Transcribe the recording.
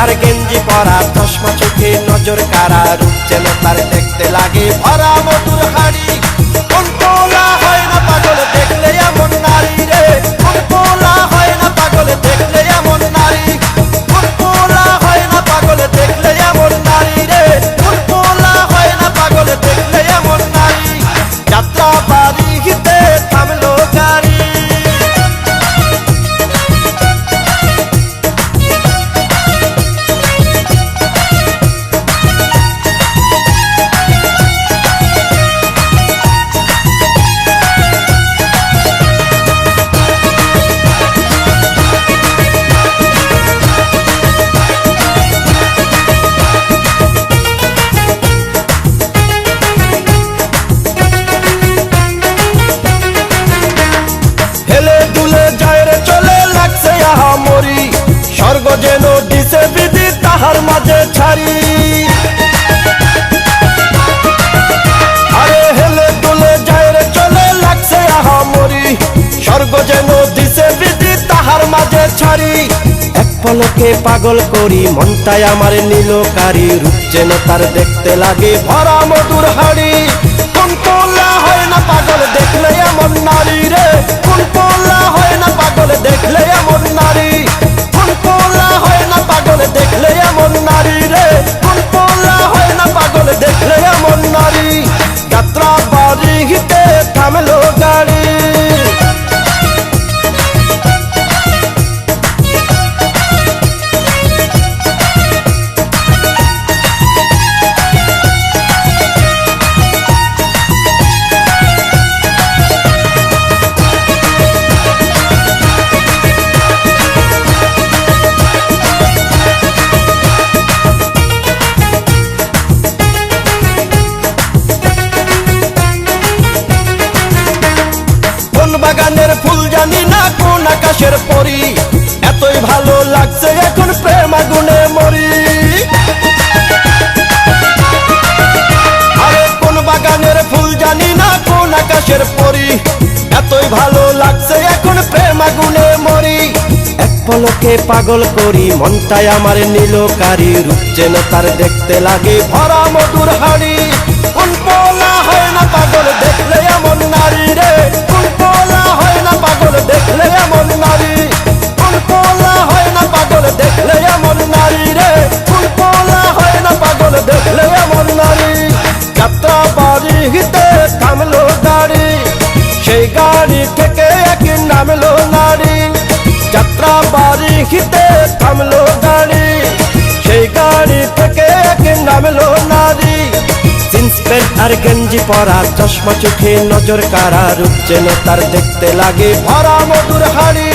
আর গেঞ্জি পরা, চশমা চোখে নজর কারা, রূপ যেন তার দেখতে লাগে। ভরা মধুর হাড়ি ছাড়ি এক পলকে পাগল করি, মনটাই আমার নীলকারি। রূপ যেন তার দেখতে লাগে, ভরা মধুর হাড়ি। কোন পোলা হয় না পাগল না কোন আকাশের পরি। এতই ভালো লাগছে এখন প্রেম আগুনে মরি। আরে কোন বাগানের ফুল জানি না কোন আকাশের পরি। এতই ভালো লাগছে এখন প্রেম আগুনে মরি। এক পলকে পাগল করি, মনটাই আমার নীলকারি। রূপ যেন তার দেখতে লাগে ভরা মধুর হাড়ি। কোন হয় না পাগল নামলো নারী যাত্রা বাড়িতে থামলো গাড়ি। সেই গাড়ি থেকে নামলো নারী জিন্স আর গেঞ্জি পরা চশমা চোখে নজর কারা রূপ যেন তার দেখতে লাগে ভরা মধুর হাড়ি।